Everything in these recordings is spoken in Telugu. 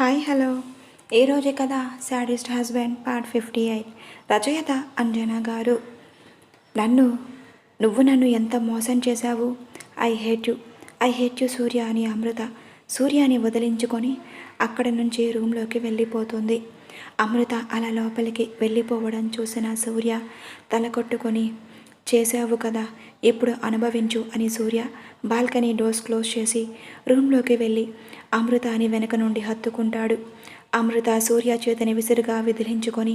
హాయ్ హలో ఈ రోజే కదా sadist husband part fifty eight రచయిత అంజనా గారు. నన్ను నువ్వు నన్ను ఎంత మోసం చేశావు? I hate you I hate you Surya అని అమృత. సూర్యాని వదిలించుకొని అక్కడి నుంచి రూమ్లోకి వెళ్ళిపోతుంది. అమృత అలా లోపలికి వెళ్ళిపోవడం చూసిన సూర్య తల కొట్టుకొని చేసావు కదా ఇప్పుడు అనుభవించు అని సూర్య బాల్కనీ డోర్స్ క్లోజ్ చేసి రూమ్లోకి వెళ్ళి అమృత అని వెనక నుండి హత్తుకుంటాడు. అమృత సూర్య చేతిని విసురుగా విదిలించుకొని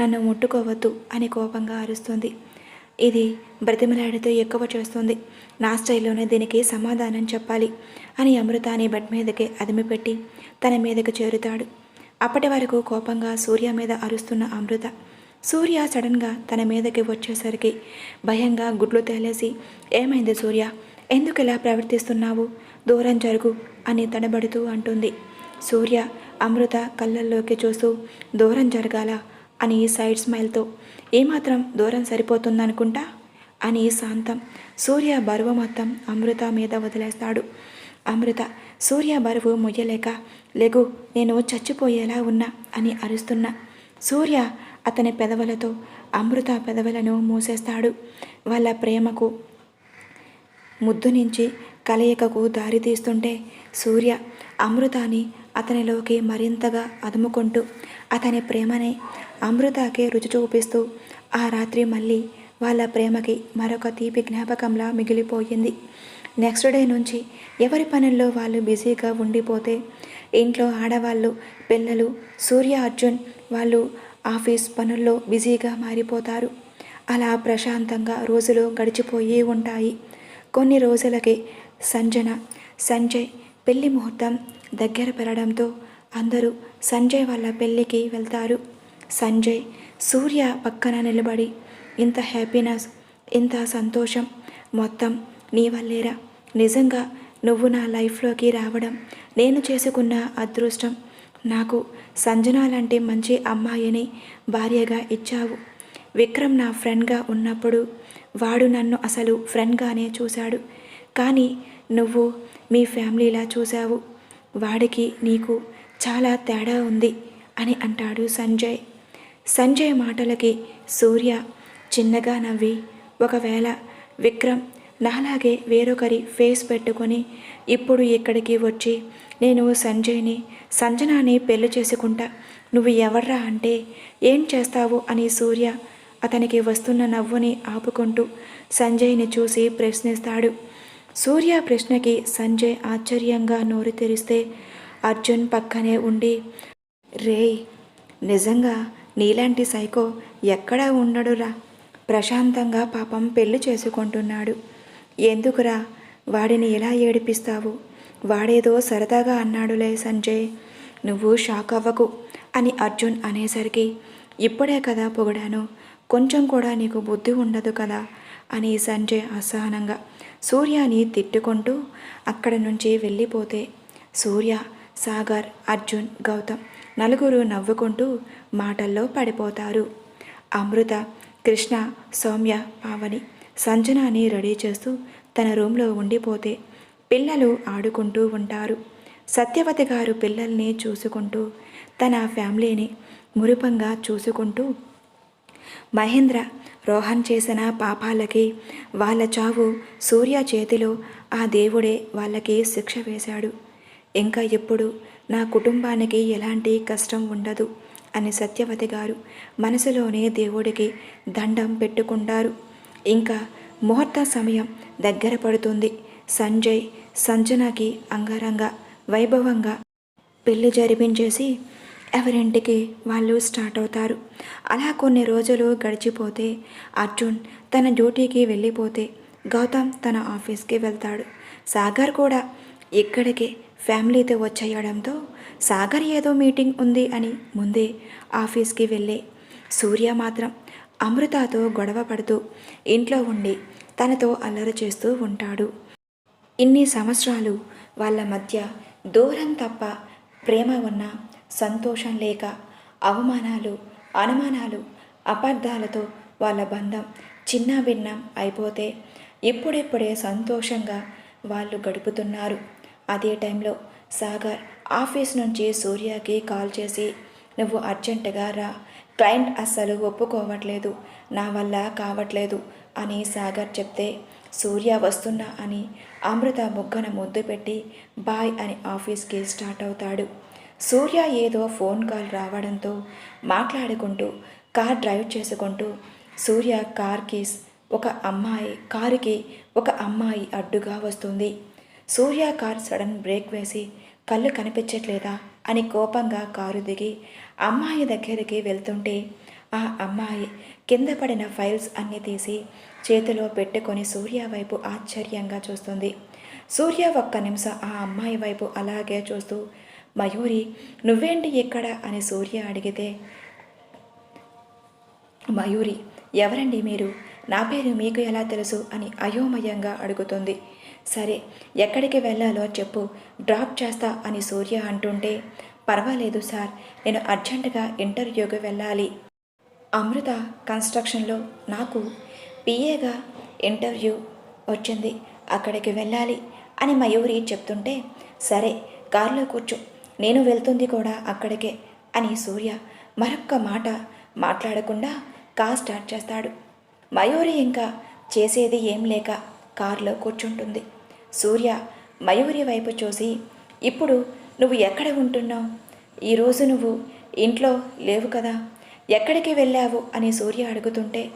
నన్ను ముట్టుకోవద్దు అని కోపంగా అరుస్తుంది. ఇది బ్రతిమలాడితే ఎక్కువ చేస్తుంది. నా స్టైల్లోనే దీనికి సమాధానం చెప్పాలి అని అమృతాని బెడ్ మీదకి అదిమిపెట్టి తన మీదకు చేరుతాడు. అప్పటి వరకు కోపంగా సూర్య మీద అరుస్తున్న అమృత సూర్య సడన్గా తన మీదకి వచ్చేసరికి భయంగా గుడ్లు తేలేసి ఏమైంది సూర్య? ఎందుకు ఇలా ప్రవర్తిస్తున్నావు? దూరం జరుగు అని తడబడుతూ అంటుంది. సూర్య అమృత కళ్ళల్లోకి చూస్తూ దూరం జరగాల అని సైడ్ స్మైల్తో ఏమాత్రం దూరం సరిపోతుందనుకుంటా? అని శాంతం సూర్య బరువు మొత్తం అమృత మీద వదిలేస్తాడు. అమృత సూర్య బరువు మొయ్యలేక లెగు నేను చచ్చిపోయేలా ఉన్నా అని అరుస్తున్నా. సూర్య అతని పెదవులతో అమృత పెదవులను మూసేస్తాడు. వాళ్ళ ప్రేమకు ముద్దు నుంచి కలయికకు దారి తీస్తుంటే సూర్య అమృతాని అతనిలోకి మరింతగా అదుముకుంటూ అతని ప్రేమని అమృతకే రుచి చూపిస్తూ ఆ రాత్రి మళ్ళీ వాళ్ళ ప్రేమకి మరొక తీపి జ్ఞాపకంలా మిగిలిపోయింది. నెక్స్ట్ డే నుంచి ఎవరి పనుల్లో వాళ్ళు బిజీగా ఉండిపోతే ఇంట్లో ఆడవాళ్ళు పిల్లలు సూర్య అర్జున్ వాళ్ళు ఆఫీస్ పనుల్లో బిజీగా మారిపోతారు. అలా ప్రశాంతంగా రోజులు గడిచిపోయి ఉంటాయి. కొన్ని రోజులకి సంజన సంజయ్ పెళ్ళి ముహూర్తం దగ్గర పెరగడంతో అందరూ సంజయ్ వాళ్ళ పెళ్ళికి వెళ్తారు. సంజయ్ సూర్య పక్కన నిలబడి ఇంత హ్యాపీనెస్ ఇంత సంతోషం మొత్తం నీ వల్లేరా? నిజంగా నువ్వు నా లైఫ్లోకి రావడం నేను చేసుకున్న అదృష్టం నాకు సంజన లాంటి మంచి అమ్మాయిని భార్యగా ఇచ్చావు. విక్రమ్ నా ఫ్రెండ్గా ఉన్నప్పుడు వాడు నన్ను అసలు ఫ్రెండ్గానే చూశాడు. కానీ నువ్వు మీ ఫ్యామిలీలా చూశావు. వాడికి నీకు చాలా తేడా ఉంది అని అంటాడు సంజయ్. సంజయ్ మాటలకి సూర్య చిన్నగా నవ్వి ఒకవేళ విక్రమ్ నాలాగే వేరొకరి ఫేస్ పెట్టుకొని ఇప్పుడు ఇక్కడికి వచ్చి నేను సంజయ్ని సంజనాని పెళ్ళి చేసుకుంటా. నువ్వు ఎవర్రా అంటే ఏం చేస్తావు అని సూర్య అతనికి వస్తున్న నవ్వుని ఆపుకుంటూ సంజయ్ని చూసి ప్రశ్నిస్తాడు. సూర్య ప్రశ్నకి సంజయ్ ఆశ్చర్యంగా నోరు తెరిస్తే అర్జున్ పక్కనే ఉండి రేయ్ నిజంగా నీలాంటి సైకో ఎక్కడా ఉండడురా? ప్రశాంతంగా పాపం పెళ్ళి చేసుకుంటున్నాడు. ఎందుకురా వాడిని ఎలా ఏడిపిస్తావు? వాడేదో సరదాగా అన్నాడులే సంజయ్. నువ్వు షాక్ అవ్వకు అని అర్జున్ అనేసరికి ఇప్పుడే కదా పొగిడాను కొంచెం కూడా నీకు బుద్ధి ఉండదు కదా అని సంజయ్ అసహనంగా సూర్యని తిట్టుకుంటూ అక్కడి నుంచి వెళ్ళిపోతే సూర్య సాగర్ అర్జున్ గౌతమ్ నలుగురు నవ్వుకుంటూ మాటల్లో పడిపోతారు. అమృత కృష్ణ సౌమ్య పావని సంజనాని రెడీ చేస్తూ తన రూమ్లో ఉండిపోతే పిల్లలు ఆడుకుంటూ ఉంటారు. సత్యవతి గారు పిల్లల్ని చూసుకుంటూ తన ఫ్యామిలీని మురిపంగా చూసుకుంటూ మహేంద్ర రోహన్ చేసిన పాపాలకి వాళ్ళ చావు సూర్య చేతిలో ఆ దేవుడే వాళ్ళకి శిక్ష వేశాడు. ఇంకా ఎప్పుడు నా కుటుంబానికి ఎలాంటి కష్టం ఉండదు అని సత్యవతి గారు మనసులోనే దేవుడికి దండం పెట్టుకుంటారు. ఇంకా ముహూర్త సమయం దగ్గర పడుతుంది. సంజయ్ సంజనకి అంగరంగ వైభవంగా పెళ్ళి జరిపించేసి ఎవరింటికి వాళ్ళు స్టార్ట్ అవుతారు. అలా కొన్ని రోజులు గడిచిపోతే అర్జున్ తన డ్యూటీకి వెళ్ళిపోతే గౌతమ్ తన ఆఫీస్కి వెళ్తాడు. సాగర్ కూడా ఇక్కడికి ఫ్యామిలీతో వచ్చేయడంతో సాగర్ ఏదో మీటింగ్ ఉంది అని ముందే ఆఫీస్కి వెళ్ళే సూర్య మాత్రం అమృతతో గొడవ పడుతూ ఇంట్లో ఉండి తనతో అల్లరి చేస్తూ ఉంటాడు. ఇన్ని సంవత్సరాలు వాళ్ళ మధ్య దూరం తప్ప ప్రేమ ఉన్న సంతోషం లేక అవమానాలు అనుమానాలు అపార్థాలతో వాళ్ళ బంధం చిన్న భిన్నం అయిపోతే ఇప్పుడిప్పుడే సంతోషంగా వాళ్ళు గడుపుతున్నారు. అదే టైంలో సాగర్ ఆఫీస్ నుంచి సూర్యకి కాల్ చేసి నువ్వు అర్జెంటుగా రా. క్లయింట్ అస్సలు ఒప్పుకోవట్లేదు. నా వల్ల కావట్లేదు అని సాగర్ చెప్తే సూర్య వస్తున్నా అని అమృత ముగ్గన ముద్దు పెట్టి బాయ్ అని ఆఫీస్కి స్టార్ట్ అవుతాడు. సూర్య ఏదో ఫోన్ కాల్ రావడంతో మాట్లాడుకుంటూ కార్ డ్రైవ్ చేసుకుంటూ సూర్య కార్ కీస్ ఒక అమ్మాయి కారుకి ఒక అమ్మాయి అడ్డుగా వస్తుంది. సూర్య కార్ సడన్ బ్రేక్ వేసి కళ్ళు కనిపించట్లేదా? అని కోపంగా కారు దిగి అమ్మాయి దగ్గరికి వెళ్తుంటే ఆ అమ్మాయి కింద పడిన ఫైల్స్ అన్నీ తీసి చేతిలో పెట్టుకొని సూర్య వైపు ఆశ్చర్యంగా చూస్తుంది. సూర్య ఒక్క నిమిషం ఆ అమ్మాయి వైపు అలాగే చూస్తూ మయూరి నువ్వేంటి ఎక్కడ అని సూర్య అడిగితే మయూరి ఎవరండి మీరు? నా పేరు మీకు ఎలా తెలుసు? అని అయోమయంగా అడుగుతుంది. సరే ఎక్కడికి వెళ్ళాలో చెప్పు. డ్రాప్ చేస్తా అని సూర్య అంటుంటే పర్వాలేదు సార్ నేను అర్జెంటుగా ఇంటర్వ్యూకి వెళ్ళాలి. అమృత కన్స్ట్రక్షన్లో నాకు పిఏగా ఇంటర్వ్యూ వచ్చింది. అక్కడికి వెళ్ళాలి అని మయూరి చెప్తుంటే సరే కారులో కూర్చో నేను వెళ్తుంది కూడా అక్కడికే అని సూర్య మరొక్క మాట మాట్లాడకుండా కార్ స్టార్ట్ చేస్తాడు. మయూరి ఇంకా చేసేది ఏం లేక కారులో కూర్చుంటుంది. సూర్య మయూరి వైపు చూసి ఇప్పుడు నువ్వు ఎక్కడ ఉంటున్నావు? ఈరోజు నువ్వు ఇంట్లో లేవు కదా? ఎక్కడికి వెళ్ళావు? అని సూర్య అడుగుతుంటే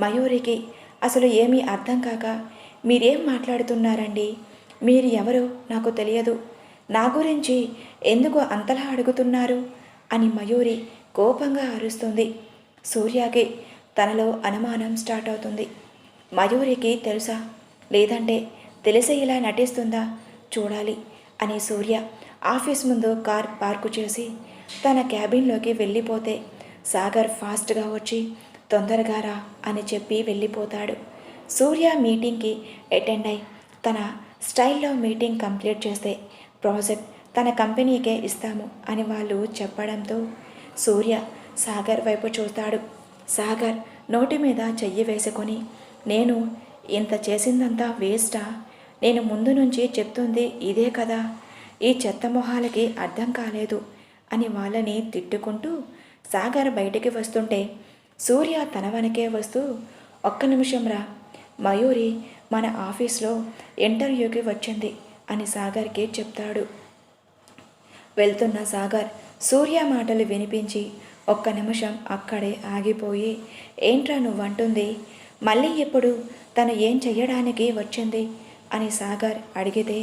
మయూరికి అసలు ఏమీ అర్థం కాక మీరేం మాట్లాడుతున్నారండి? మీరు ఎవరో నాకు తెలియదు. నా గురించి ఎందుకు అంతలా అడుగుతున్నారు? అని మయూరి కోపంగా అరుస్తుంది. సూర్యకి తనలో అనుమానం స్టార్ట్ అవుతుంది. మయూరికి తెలుసా? లేదంటే తెలిసి ఇలా నటిస్తుందా? చూడాలి అని సూర్య ఆఫీస్ ముందు కార్ పార్కు చేసి తన క్యాబిన్లోకి వెళ్ళిపోతే సాగర్ ఫాస్ట్గా వచ్చి తొందరగా రా అని చెప్పి వెళ్ళిపోతాడు. సూర్య మీటింగ్కి అటెండ్ అయి తన స్టైల్లో మీటింగ్ కంప్లీట్ చేస్తే ప్రాజెక్ట్ తన కంపెనీకే ఇస్తాము అని వాళ్ళు చెప్పడంతో సూర్య సాగర్ వైపు చూస్తాడు. సాగర్ నోటి మీద చెయ్యి వేసుకొని నేను ఇంత చేసిందంతా వేస్టా? నేను ముందు నుంచి చెప్తుంది ఇదే కదా. ఈ చెత్త మొహాలకి అర్థం కాలేదు అని వాళ్ళని తిట్టుకుంటూ సాగర్ బయటికి వస్తుంటే సూర్య తన వెనకే వస్తూ ఒక్క నిమిషం రా మయూరి మన ఆఫీస్లో ఇంటర్వ్యూకి వచ్చింది అని సాగర్కి చెప్తాడు. వెళ్తున్న సాగర్ సూర్య మాటలు వినిపించి ఒక్క నిమిషం అక్కడే ఆగిపోయి ఏంట్రా నువ్వంటుంది? మళ్ళీ ఇప్పుడు తను ఏం చెయ్యడానికి వచ్చింది? అని సాగర్ అడిగితే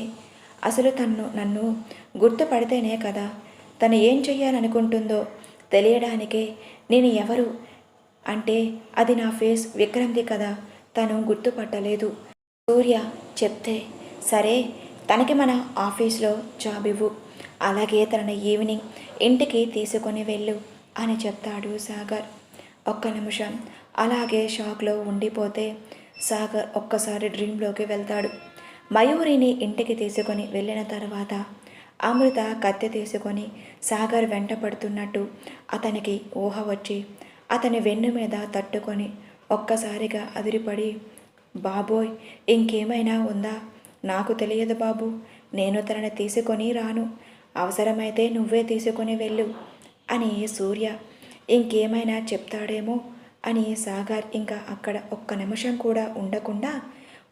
అసలు తన్ను నన్ను గుర్తుపడితేనే కదా తను ఏం చెయ్యాలనుకుంటుందో తెలియడానికే నేను ఎవరు? అంటే అది నా ఫేస్ విక్రమ్ది కదా తను గుర్తుపట్టలేదు. సూర్య చెప్తే సరే తనకి మన ఆఫీస్లో జాబ్ ఇవ్వు అలాగే తనని ఈవినింగ్ ఇంటికి తీసుకొని వెళ్ళు అని చెప్తాడు సాగర్. ఒక్క నిమిషం అలాగే షాక్లో ఉండిపోతే సాగర్ ఒక్కసారి డ్రీంలోకి వెళ్తాడు. మయూరిని ఇంటికి తీసుకొని వెళ్ళిన తర్వాత అమృత కత్తె తీసుకొని సాగర్ వెంట పడుతున్నట్టు అతనికి ఊహ వచ్చి అతని వెన్ను మీద తట్టుకొని ఒక్కసారిగా అదిరిపడి బాబోయ్ ఇంకేమైనా ఉందా? నాకు తెలియదు బాబు నేను తనని తీసుకొని రాను. అవసరమైతే నువ్వే తీసుకొని వెళ్ళు అని సూర్య ఇంకేమైనా చెప్తాడేమో అని సాగర్ ఇంకా అక్కడ ఒక్క నిమిషం కూడా ఉండకుండా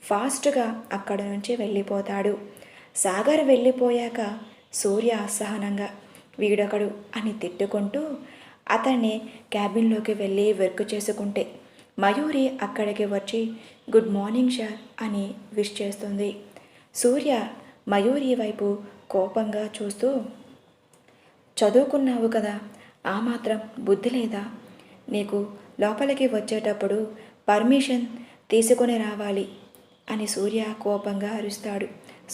ఫాస్ట్గా అక్కడ నుంచి వెళ్ళిపోతాడు. సాగర్ వెళ్ళిపోయాక సూర్య అసహనంగా వీడొకడు అని తిట్టుకుంటూ అతన్ని క్యాబిన్లోకి వెళ్ళి వర్క్ చేసుకుంటే మయూరి అక్కడికి వచ్చి గుడ్ మార్నింగ్ సార్ అని విష్ చేస్తుంది. సూర్య మయూరి వైపు కోపంగా చూస్తూ చదువుకున్నావు కదా ఆ మాత్రం బుద్ధి లేదా? నీకు లోపలికి వచ్చేటప్పుడు పర్మిషన్ తీసుకొని రావాలి. అని సూర్య కోపంగా అరుస్తాడు.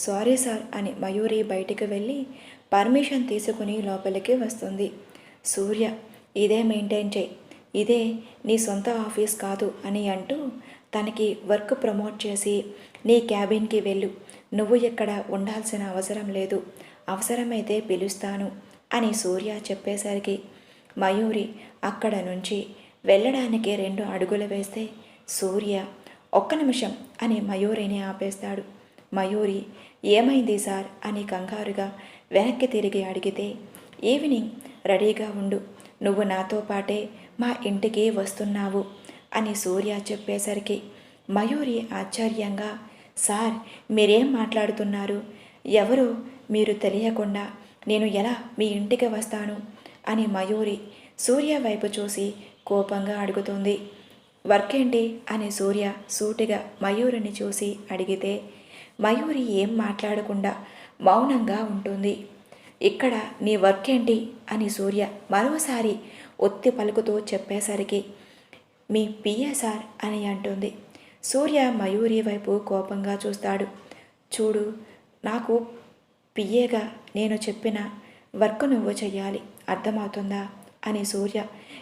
సారీ సార్ అని మయూరి బయటికి వెళ్ళి పర్మిషన్ తీసుకుని లోపలికి వస్తుంది. సూర్య ఇదే మెయింటైన్ చేయి. ఇదే నీ సొంత ఆఫీస్ కాదు అని అంటూ తనకి వర్క్ ప్రమోట్ చేసి నీ క్యాబిన్కి వెళ్ళు. నువ్వు ఇక్కడ ఉండాల్సిన అవసరం లేదు. అవసరమైతే పిలుస్తాను అని సూర్య చెప్పేసరికి మయూరి అక్కడ నుంచి వెళ్ళడానికి రెండు అడుగులు వేస్తే సూర్య ఒక్క నిమిషం అని మయూరిని ఆపేస్తాడు. మయూరి ఏమైంది సార్? అని కంగారుగా వెనక్కి తిరిగి అడిగితే ఈవినింగ్ రెడీగా ఉండు. నువ్వు నాతో పాటే మా ఇంటికి వస్తున్నావు అని సూర్య చెప్పేసరికి మయూరి ఆశ్చర్యంగా సార్ మీరేం మాట్లాడుతున్నారు? ఎవరో? మీరు తెలియకుండా నేను ఎలా మీ ఇంటికి వస్తాను? అని మయూరి సూర్య వైపు చూసి కోపంగా అడుగుతుంది. వర్క్ ఏంటి అని సూర్య సూటిగా మయూరిని చూసి అడిగితే మయూరి ఏం మాట్లాడకుండా మౌనంగా ఉంటుంది. ఇక్కడ నీ వర్క్ ఏంటి అని సూర్య మరోసారి ఒత్తి పలుకుతూ చెప్పేసరికి మీ పిఎస్ఆర్ అని అంటుంది. సూర్య మయూరి వైపు కోపంగా చూస్తాడు. చూడు నాకు పిఏగా నేను చెప్పిన వర్క్ నువ్వు చెయ్యాలి. అర్థమవుతుందా? అని సూర్య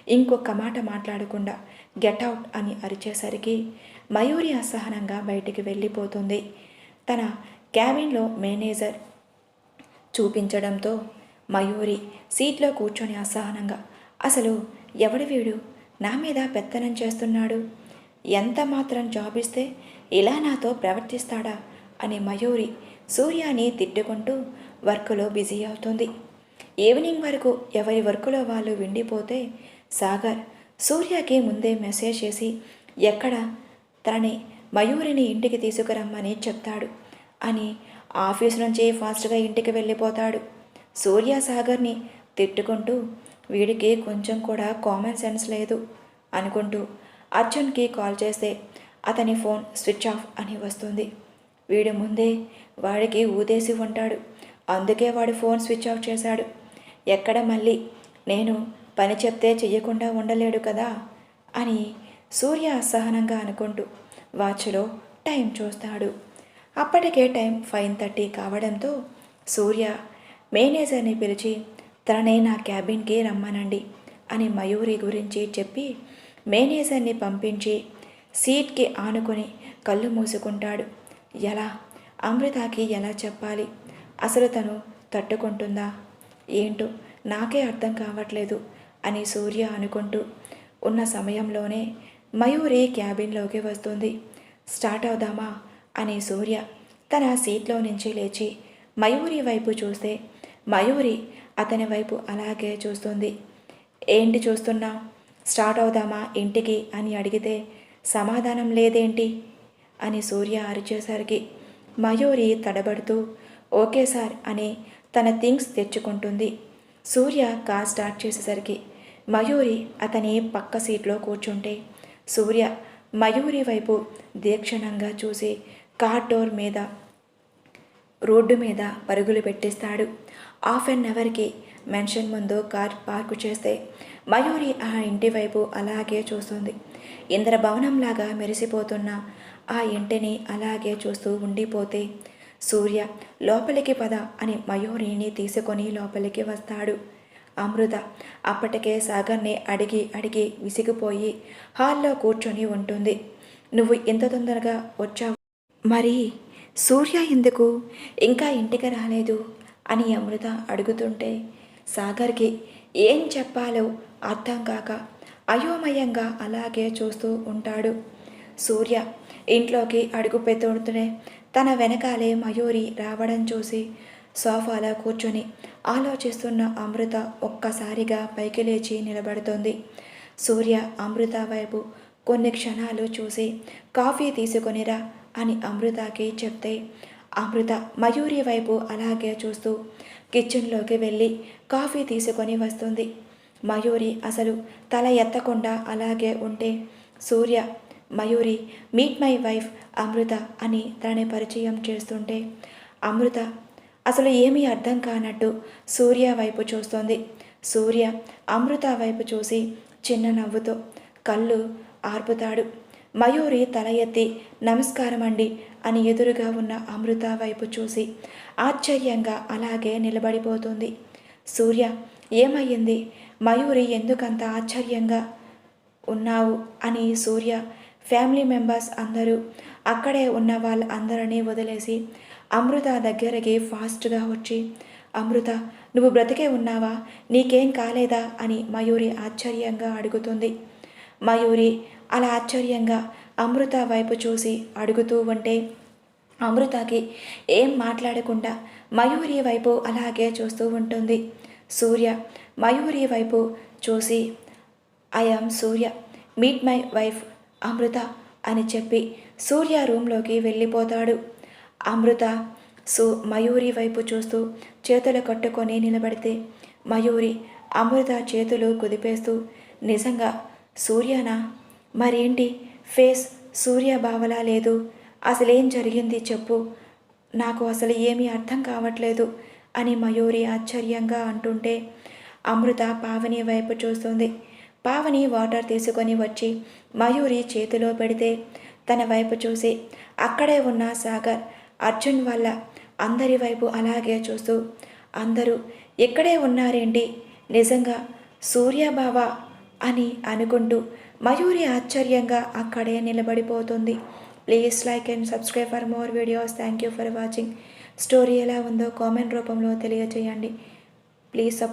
ఇంకొక మాట మాట్లాడకుండా గెట్ అవుట్ అని అరిచేసరికి మయూరి అసహనంగా బయటికి వెళ్ళిపోతుంది. తన క్యాబిన్లో మేనేజర్ చూపించడంతో మయూరి సీట్లో కూర్చొని అసహనంగా అసలు ఎవడి వీడు? నా మీద పెత్తనం చేస్తున్నాడు? ఎంత మాత్రం జాబ్ ఇస్తే ఇలా నాతో ప్రవర్తిస్తాడా? అని మయూరి సూర్యాని తిట్టుకుంటూ వర్క్లో బిజీ అవుతుంది. ఈవినింగ్ వరకు ఎవరి వర్కులో వాళ్ళు విండిపోతే సాగర్ సూర్యకి ముందే మెసేజ్ చేసి ఎక్కడ? తనని మయూరిని ఇంటికి తీసుకురమ్మని చెప్తాడు అని ఆఫీస్ నుంచి ఫాస్ట్గా ఇంటికి వెళ్ళిపోతాడు. సూర్య సాగర్ని తిట్టుకుంటూ వీడికి కొంచెం కూడా కామన్ సెన్స్ లేదు అనుకుంటూ అర్జున్కి కాల్ చేస్తే అతని ఫోన్ స్విచ్ ఆఫ్ అని వస్తుంది. వీడు ముందే వాడికి ఊదేసి ఉంటాడు. అందుకే వాడు ఫోన్ స్విచ్ ఆఫ్ చేశాడు. ఎక్కడ మళ్ళీ? నేను పని చెప్తే చెయ్యకుండా ఉండలేడు కదా? అని సూర్య అసహనంగా అనుకుంటూ వాచ్లో టైం చూస్తాడు. అప్పటికే టైం ఫైవ్ థర్టీ కావడంతో సూర్య మేనేజర్ని పిలిచి తననే నా క్యాబిన్కి రమ్మనండి అని మయూరి గురించి చెప్పి మేనేజర్ని పంపించి సీట్కి ఆనుకొని కళ్ళు మూసుకుంటాడు. ఎలా? అమృతకి ఎలా చెప్పాలి? అసలు తను తట్టుకుంటుందా? ఏంటో నాకే అర్థం కావట్లేదు. అని సూర్య అనుకుంటూ ఉన్న సమయంలోనే మయూరి క్యాబిన్లోకి వస్తుంది. స్టార్ట్ అవుదామా? అని సూర్య తన సీట్లో నుంచి లేచి మయూరి వైపు చూస్తే మయూరి అతని వైపు అలాగే చూస్తుంది. ఏంటి చూస్తున్నావు స్టార్ట్ అవుదామా ఇంటికి? అని అడిగితే సమాధానం లేదేంటి? అని సూర్య అరిచేసరికి మయూరి తడబడుతూ ఓకే సార్ అని తన థింగ్స్ తెచ్చుకుంటుంది. సూర్య కార్ స్టార్ట్ చేసేసరికి మయూరి అతని పక్క సీట్లో కూర్చుంటే సూర్య మయూరి వైపు దీక్షణంగా చూసి కార్ డోర్ మీద రోడ్డు మీద పరుగులు పెట్టిస్తాడు. హాఫ్ అన్ అవర్కి మెన్షన్ ముందు కార్ పార్కు చేస్తే మయూరి ఆ ఇంటి వైపు అలాగే చూస్తుంది. ఇంద్రభవనంలాగా మెరిసిపోతున్న ఆ ఇంటిని అలాగే చూస్తూ ఉండిపోతే సూర్య లోపలికి పద అని మయూరిని తీసుకొని లోపలికి వస్తాడు. అమృత. అప్పటికే సాగర్ని అడిగి అడిగి విసిగిపోయి హాల్లో కూర్చొని ఉంటుంది. నువ్వు ఇంత తొందరగా వచ్చావు? మరి సూర్య ఎందుకు ఇంకా ఇంటికి రాలేదు? అని అమృత అడుగుతుంటే సాగర్కి ఏం చెప్పాలో అర్థం కాక అయోమయంగా అలాగే చూస్తూ ఉంటాడు. సూర్య ఇంట్లోకి అడుగు పెడుతూనే తన వెనకాలే మయూరి రావడం చూసి సోఫాలో కూర్చొని ఆలోచిస్తున్న అమృత ఒక్కసారిగా పైకి లేచి నిలబడుతుంది. సూర్య అమృత వైపు కొన్ని క్షణాలు చూసి కాఫీ తీసుకొనిరా అని అమృతకి చెప్తే అమృత మయూరి వైపు అలాగే చూస్తూ కిచెన్లోకి వెళ్ళి కాఫీ తీసుకొని వస్తుంది. మయూరి అసలు తల ఎత్తకుండా అలాగే ఉంటే Surya Mayuri meet my wife Amrutha అని తనని పరిచయం చేస్తుంటే అమృత అసలు ఏమీ అర్థం కానట్టు సూర్య వైపు చూస్తుంది. సూర్య అమృత వైపు చూసి చిన్న నవ్వుతో కళ్ళు ఆర్పుతాడు. మయూరి తల ఎత్తి నమస్కారం అండి అని ఎదురుగా ఉన్న అమృత వైపు చూసి ఆశ్చర్యంగా అలాగే నిలబడిపోతుంది. సూర్య ఏమయ్యింది? మయూరి ఎందుకంత ఆశ్చర్యంగా ఉన్నావు? అని సూర్య ఫ్యామిలీ మెంబర్స్ అందరూ అక్కడే ఉన్న వాళ్ళందరినీ వదిలేసి అమృత దగ్గరికి ఫాస్ట్గా వచ్చి అమృత నువ్వు బ్రతికే ఉన్నావా? నీకేం కాలేదా? అని మయూరి ఆశ్చర్యంగా అడుగుతుంది. మయూరి అలా ఆశ్చర్యంగా అమృత వైపు చూసి అడుగుతూ ఉంటే అమృతకి ఏం మాట్లాడకుండా మయూరి వైపు అలాగే చూస్తూ ఉంటుంది. సూర్య మయూరి వైపు చూసి I am Surya meet my wife Amrutha అని చెప్పి సూర్య రూమ్లోకి వెళ్ళిపోతాడు. అమృత సు మయూరి వైపు చూస్తూ చేతులు కట్టుకొని నిలబడితే మయూరి అమృత చేతులు కుదిపేస్తూ నిజంగా సూర్యనా? మరేంటి? ఫేస్ సూర్య బావలా లేదు? అసలేం జరిగింది చెప్పు. నాకు అసలు ఏమీ అర్థం కావట్లేదు అని మయూరి ఆశ్చర్యంగా అంటుంటే అమృత పావని వైపు చూస్తుంది. పావని వాటర్ తీసుకొని వచ్చి మయూరి చేతిలో పెడితే తన వైపు చూసి అక్కడే ఉన్న సాగర్ అర్జున్ వల్ల అందరి వైపు అలాగే చూస్తూ అందరూ ఇక్కడే ఉన్నారేంటి? నిజంగా సూర్యబావ అని అనుకుంటూ మయూరి ఆశ్చర్యంగా అక్కడే నిలబడిపోతుంది. Please like and subscribe for more videos thank you for watching story ఎలా ఉందో కామెంట్ రూపంలో తెలియజేయండి ప్లీజ్ సపోర్ట్